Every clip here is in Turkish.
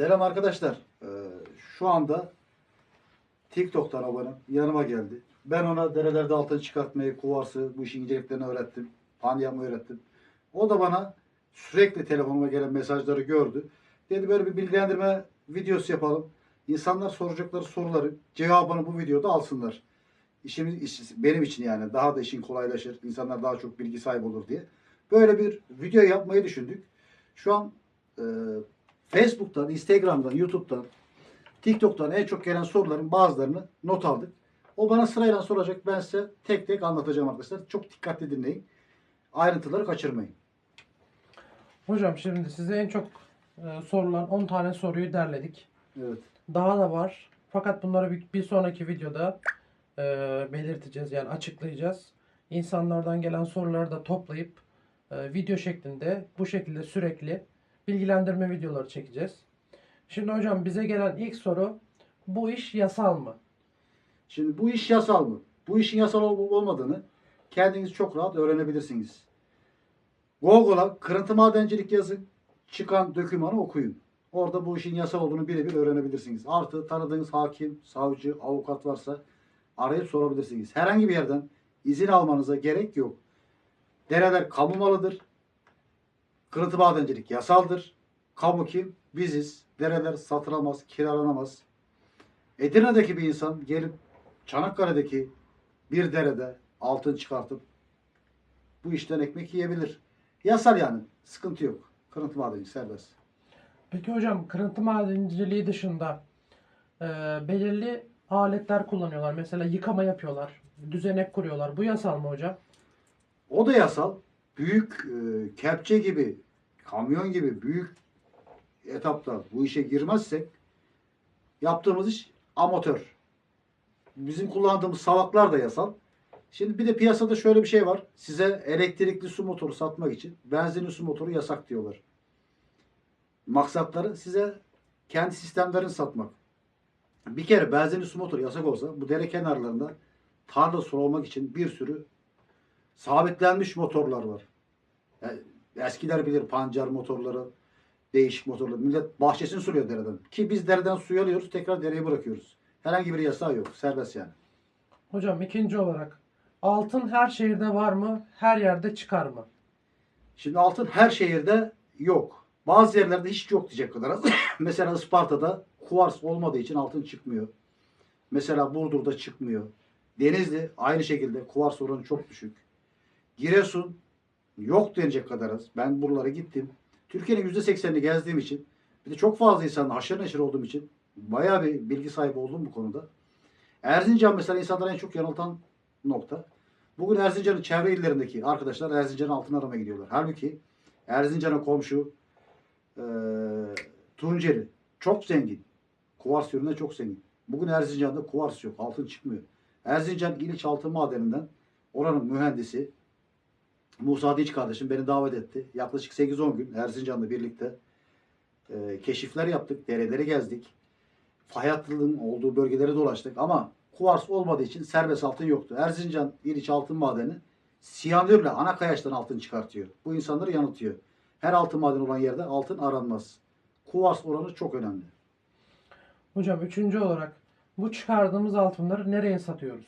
Selam arkadaşlar. Ee, şu anda TikTok'tan abone yanıma geldi. Ben ona derelerde altın çıkartmayı, kuvarsı, bu işin inceliklerini öğrettim. Pan öğrettim. O da bana sürekli telefonuma gelen mesajları gördü. Dedi böyle bir bilgilendirme videosu yapalım. İnsanlar soracakları soruları cevabını bu videoda alsınlar. İşimiz, iş- benim için yani daha da işin kolaylaşır. İnsanlar daha çok bilgi sahibi olur diye. Böyle bir video yapmayı düşündük. Şu an e, Facebook'tan, Instagram'dan, YouTube'dan, TikTok'tan en çok gelen soruların bazılarını not aldık. O bana sırayla soracak. Ben size tek tek anlatacağım arkadaşlar. Çok dikkatli dinleyin. Ayrıntıları kaçırmayın. Hocam şimdi size en çok e, sorulan 10 tane soruyu derledik. Evet. Daha da var. Fakat bunları bir, bir sonraki videoda e, belirteceğiz yani açıklayacağız. İnsanlardan gelen soruları da toplayıp e, video şeklinde bu şekilde sürekli bilgilendirme videoları çekeceğiz. Şimdi hocam bize gelen ilk soru bu iş yasal mı? Şimdi bu iş yasal mı? Bu işin yasal olup olmadığını kendiniz çok rahat öğrenebilirsiniz. Google'a kırıntı madencilik yazın. Çıkan dokümanı okuyun. Orada bu işin yasal olduğunu birebir öğrenebilirsiniz. Artı tanıdığınız hakim, savcı, avukat varsa arayıp sorabilirsiniz. Herhangi bir yerden izin almanıza gerek yok. Dereler kamu malıdır. Kırıntı madencilik yasaldır. Kamu kim? Biziz. Dereler satılamaz, kiralanamaz. Edirne'deki bir insan gelip Çanakkale'deki bir derede altın çıkartıp bu işten ekmek yiyebilir. Yasal yani. Sıkıntı yok. Kırıntı madeni serbest. Peki hocam kırıntı madenciliği dışında e, belirli aletler kullanıyorlar. Mesela yıkama yapıyorlar. Düzenek kuruyorlar. Bu yasal mı hocam? O da yasal. Büyük e, kepçe gibi, kamyon gibi büyük etapta bu işe girmezsek yaptığımız iş amatör. Bizim kullandığımız salaklar da yasal. Şimdi bir de piyasada şöyle bir şey var. Size elektrikli su motoru satmak için benzinli su motoru yasak diyorlar. Maksatları size kendi sistemlerini satmak. Bir kere benzinli su motoru yasak olsa bu dere kenarlarında tarla sulamak için bir sürü sabitlenmiş motorlar var. Yani eskiler bilir pancar motorları, değişik motorlar. Millet bahçesini suluyor dereden. Ki biz dereden suyu alıyoruz, tekrar dereye bırakıyoruz. Herhangi bir yasağı yok. Serbest yani. Hocam ikinci olarak altın her şehirde var mı? Her yerde çıkar mı? Şimdi altın her şehirde yok. Bazı yerlerde hiç yok diyecek kadar az. Mesela Isparta'da kuvars olmadığı için altın çıkmıyor. Mesela Burdur'da çıkmıyor. Denizli aynı şekilde kuvars oranı çok düşük. Giresun yok denecek kadar az. Ben buralara gittim. Türkiye'nin %80'ini gezdiğim için bir de çok fazla insanla haşır neşir olduğum için bayağı bir bilgi sahibi oldum bu konuda. Erzincan mesela insanları en çok yanıltan nokta. Bugün Erzincan'ın çevre illerindeki arkadaşlar Erzincan'ın altın aramaya gidiyorlar. Halbuki Erzincan'a komşu eee Tunceli çok zengin. Kuvars yönünde çok zengin. Bugün Erzincan'da kuvars yok. Altın çıkmıyor. Erzincan İliç Altın Madeni'nden oranın mühendisi Musa Dinç kardeşim beni davet etti. Yaklaşık 8-10 gün Erzincan'la birlikte eee, keşifler yaptık. Dereleri gezdik. Fay hattının olduğu bölgelere dolaştık ama kuvars olmadığı için serbest altın yoktu. Erzincan İliç Altın Madeni siyanürle ana kayaçtan altın çıkartıyor. Bu insanları yanıltıyor. Her altın madeni olan yerde altın aranmaz. Kuvars oranı çok önemli. Hocam üçüncü olarak bu çıkardığımız altınları nereye satıyoruz?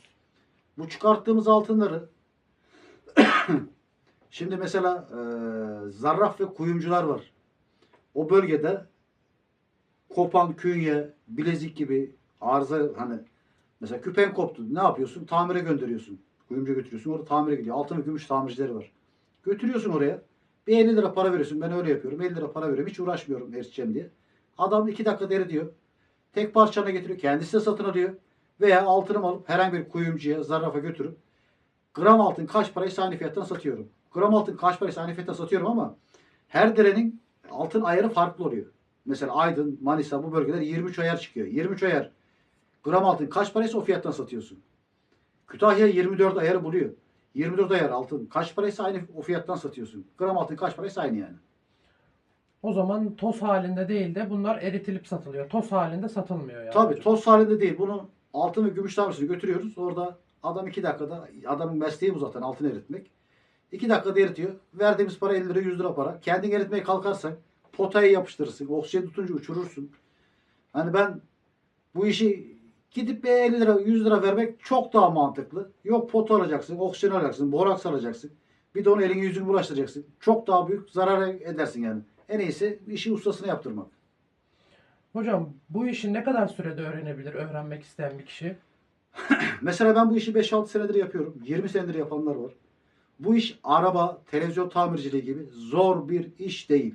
Bu çıkarttığımız altınları şimdi mesela e, zarraf ve kuyumcular var. O bölgede kopan, künye, bilezik gibi arıza hani mesela küpen koptu. Ne yapıyorsun? Tamire gönderiyorsun. Kuyumcu götürüyorsun. Orada tamire gidiyor. Altın ve gümüş tamircileri var. Götürüyorsun oraya. Bir 50 lira para veriyorsun. Ben öyle yapıyorum. 50 lira para veriyorum. Hiç uğraşmıyorum eriteceğim diye. Adam 2 dakika deri diyor. Tek parçana getiriyor. Kendisi de satın alıyor. Veya altınımı alıp herhangi bir kuyumcuya, zarrafa götürüp gram altın kaç paraysa aynı fiyattan satıyorum. Gram altın kaç paraysa aynı fiyattan satıyorum ama her derenin altın ayarı farklı oluyor. Mesela Aydın, Manisa bu bölgeler 23 ayar çıkıyor. 23 ayar. Gram altın kaç paraysa o fiyattan satıyorsun. Kütahya 24 ayarı buluyor. 24 ayar altın kaç paraysa aynı o fiyattan satıyorsun. Gram altın kaç paraysa aynı yani. O zaman toz halinde değil de bunlar eritilip satılıyor. Toz halinde satılmıyor yani. Tabii hocam. toz halinde değil. Bunu altın ve gümüş tanesini götürüyoruz. Orada adam iki dakikada adamın mesleği bu zaten altın eritmek. İki dakikada eritiyor. Verdiğimiz para 50 lira 100 lira para. Kendin eritmeye kalkarsak potaya yapıştırırsın. Oksijen tutunca uçurursun. Hani ben bu işi gidip bir 50 lira 100 lira vermek çok daha mantıklı. Yok pota alacaksın, oksijen alacaksın, boraks alacaksın. Bir de onu elini yüzünü bulaştıracaksın. Çok daha büyük zarar edersin yani. En iyisi işi ustasına yaptırmak. Hocam bu işi ne kadar sürede öğrenebilir öğrenmek isteyen bir kişi? Mesela ben bu işi 5-6 senedir yapıyorum. 20 senedir yapanlar var. Bu iş araba, televizyon tamirciliği gibi zor bir iş değil.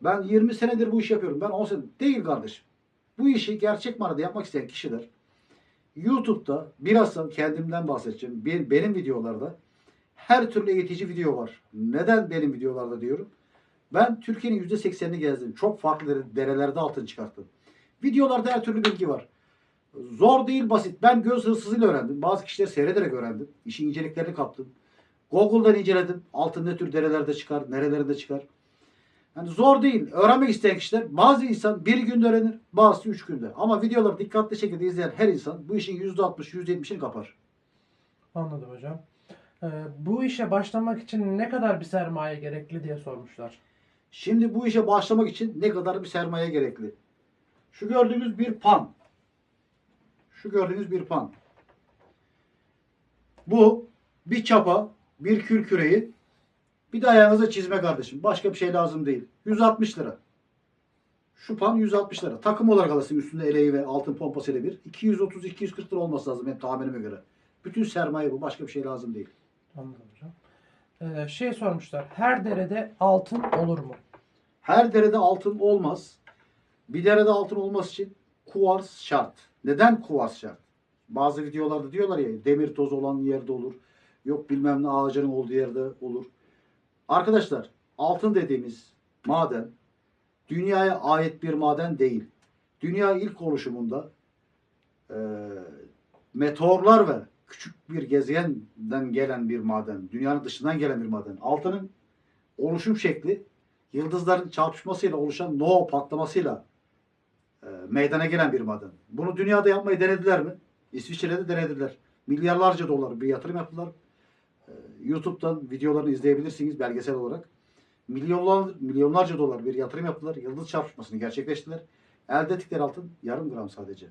Ben 20 senedir bu işi yapıyorum. Ben 10 senedir. Değil kardeşim. Bu işi gerçek manada yapmak isteyen kişiler YouTube'da bilhassa kendimden bahsedeceğim. Benim, benim videolarda her türlü eğitici video var. Neden benim videolarda diyorum? Ben Türkiye'nin %80'ini gezdim. Çok farklı dere- derelerde altın çıkarttım. Videolarda her türlü bilgi var. Zor değil basit. Ben göz hırsızıyla öğrendim. Bazı kişileri seyrederek öğrendim. İşin inceliklerini kaptım. Google'dan inceledim. Altın ne tür derelerde çıkar, nerelerinde çıkar. Yani zor değil. Öğrenmek isteyen kişiler bazı insan bir günde öğrenir, bazısı üç günde. Ama videoları dikkatli şekilde izleyen her insan bu işin %60, %70'ini kapar. Anladım hocam. Ee, bu işe başlamak için ne kadar bir sermaye gerekli diye sormuşlar. Şimdi bu işe başlamak için ne kadar bir sermaye gerekli? Şu gördüğünüz bir pan. Şu gördüğünüz bir pan. Bu bir çapa, bir kül küreği, bir de ayağınıza çizme kardeşim. Başka bir şey lazım değil. 160 lira. Şu pan 160 lira. Takım olarak alırsın üstünde eleği ve altın pompası ile bir. 230-240 lira olması lazım benim tahminime göre. Bütün sermaye bu. Başka bir şey lazım değil. Anladım hocam. Ee, şey sormuşlar. Her derede altın olur mu? Her derede altın olmaz. Bir derede altın olması için kuvars şart. Neden kuvars şart? Bazı videolarda diyorlar ya demir toz olan yerde olur. Yok bilmem ne ağacının olduğu yerde olur. Arkadaşlar altın dediğimiz maden dünyaya ait bir maden değil. Dünya ilk oluşumunda e, meteorlar ve küçük bir gezegenden gelen bir maden. Dünyanın dışından gelen bir maden. Altının oluşum şekli yıldızların çarpışmasıyla oluşan nova patlamasıyla e, meydana gelen bir maden. Bunu dünyada yapmayı denediler mi? İsviçre'de denediler. Milyarlarca dolar bir yatırım yaptılar. E, YouTube'dan videolarını izleyebilirsiniz belgesel olarak. Milyonlar, milyonlarca dolar bir yatırım yaptılar. Yıldız çarpışmasını gerçekleştiler. Elde ettikleri altın yarım gram sadece.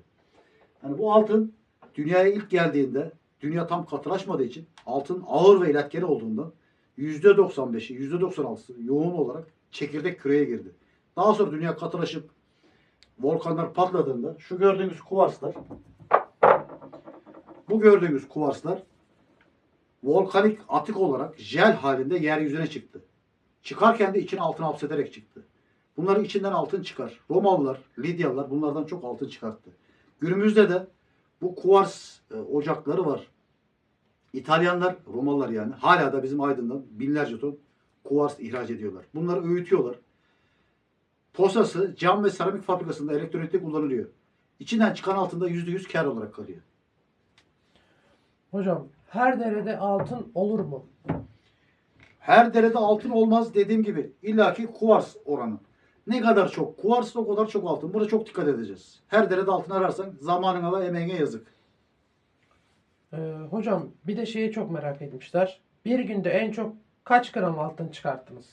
Yani bu altın dünyaya ilk geldiğinde dünya tam katılaşmadığı için altın ağır ve iletkeli olduğundan %95'i, %96'sı yoğun olarak çekirdek küreye girdi. Daha sonra dünya katılaşıp volkanlar patladığında şu gördüğünüz kuvarslar bu gördüğünüz kuvarslar volkanik atık olarak jel halinde yeryüzüne çıktı. Çıkarken de içine altın hapsederek çıktı. Bunların içinden altın çıkar. Romalılar, Lidyalılar bunlardan çok altın çıkarttı. Günümüzde de bu kuvars e, ocakları var. İtalyanlar, Romalılar yani hala da bizim Aydın'dan binlerce ton kuvars ihraç ediyorlar. Bunları öğütüyorlar. Posası cam ve seramik fabrikasında elektronikte kullanılıyor. İçinden çıkan altında %100 kar olarak kalıyor. Hocam her derede altın olur mu? Her derede altın olmaz dediğim gibi illaki kuvars oranı. Ne kadar çok kuvars o kadar çok altın. Burada çok dikkat edeceğiz. Her derede altın ararsan zamanına ve emeğine yazık. Ee, hocam bir de şeyi çok merak etmişler. Bir günde en çok kaç gram altın çıkarttınız?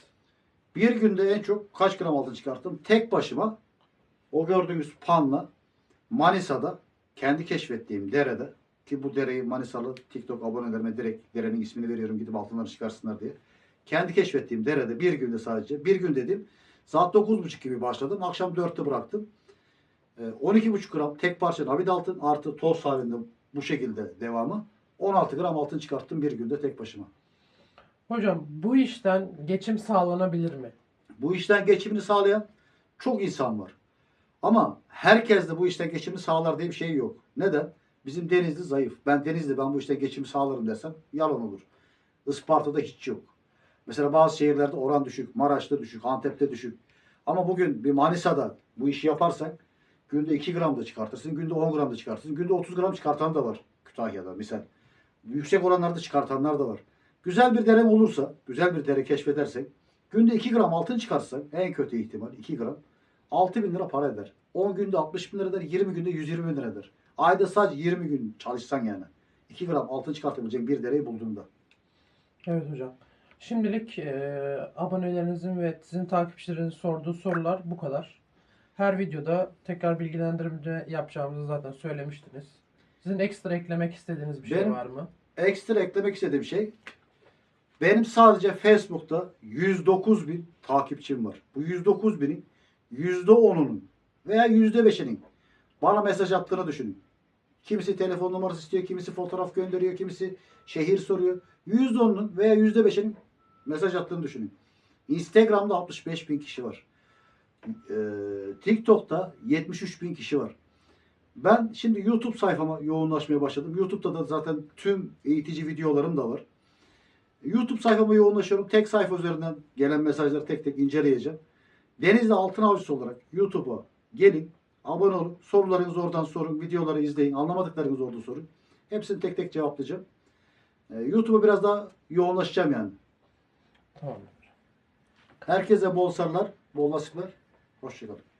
Bir günde en çok kaç gram altın çıkarttım? Tek başıma o gördüğünüz panla Manisa'da kendi keşfettiğim derede ki bu dereyi Manisalı TikTok abonelerime direkt derenin ismini veriyorum gidip altınları çıkarsınlar diye. Kendi keşfettiğim derede bir günde sadece bir gün dedim saat 9.30 gibi başladım akşam 4'te bıraktım. Ee, 12.5 gram tek parça nabit altın artı toz halinde bu şekilde devamı. 16 gram altın çıkarttım bir günde tek başıma. Hocam bu işten geçim sağlanabilir mi? Bu işten geçimini sağlayan çok insan var. Ama herkes de bu işten geçimini sağlar diye bir şey yok. Neden? Bizim Denizli zayıf. Ben Denizli ben bu işten geçimi sağlarım desem yalan olur. Isparta'da hiç yok. Mesela bazı şehirlerde oran düşük, Maraş'ta düşük, Antep'te düşük. Ama bugün bir Manisa'da bu işi yaparsak günde 2 gram da çıkartırsın, günde 10 gram da çıkartırsın, günde 30 gram çıkartan da var Kütahya'da misal. Yüksek oranlarda çıkartanlar da var. Güzel bir dere olursa, güzel bir dere keşfedersek, günde 2 gram altın çıkarsak en kötü ihtimal 2 gram 6 bin lira para eder. 10 günde 60 bin lira eder, 20 günde 120 bin lira eder. Ayda sadece 20 gün çalışsan yani. 2 gram altın çıkartabilecek bir dereyi bulduğunda. Evet hocam. Şimdilik e, abonelerinizin ve sizin takipçilerinizin sorduğu sorular bu kadar. Her videoda tekrar bilgilendirme yapacağımızı zaten söylemiştiniz. Sizin ekstra eklemek istediğiniz bir şey Benim- var mı? Ekstra eklemek istediğim şey benim sadece Facebook'ta 109 bin takipçim var. Bu 109 binin %10'unun veya %5'inin bana mesaj attığını düşünün. Kimisi telefon numarası istiyor, kimisi fotoğraf gönderiyor, kimisi şehir soruyor. %10'unun veya %5'inin mesaj attığını düşünün. Instagram'da 65 bin kişi var. Ee, TikTok'ta 73 bin kişi var. Ben şimdi YouTube sayfama yoğunlaşmaya başladım. YouTube'da da zaten tüm eğitici videolarım da var. YouTube sayfama yoğunlaşıyorum. Tek sayfa üzerinden gelen mesajları tek tek inceleyeceğim. Denizli Altın Avcısı olarak YouTube'a gelin, abone olun, sorularınızı oradan sorun, videoları izleyin, anlamadıklarınızı orada sorun. Hepsini tek tek cevaplayacağım. Ee, YouTube'a biraz daha yoğunlaşacağım yani. Tamam. Herkese bol sarılar, bol nasipler. Hoşçakalın.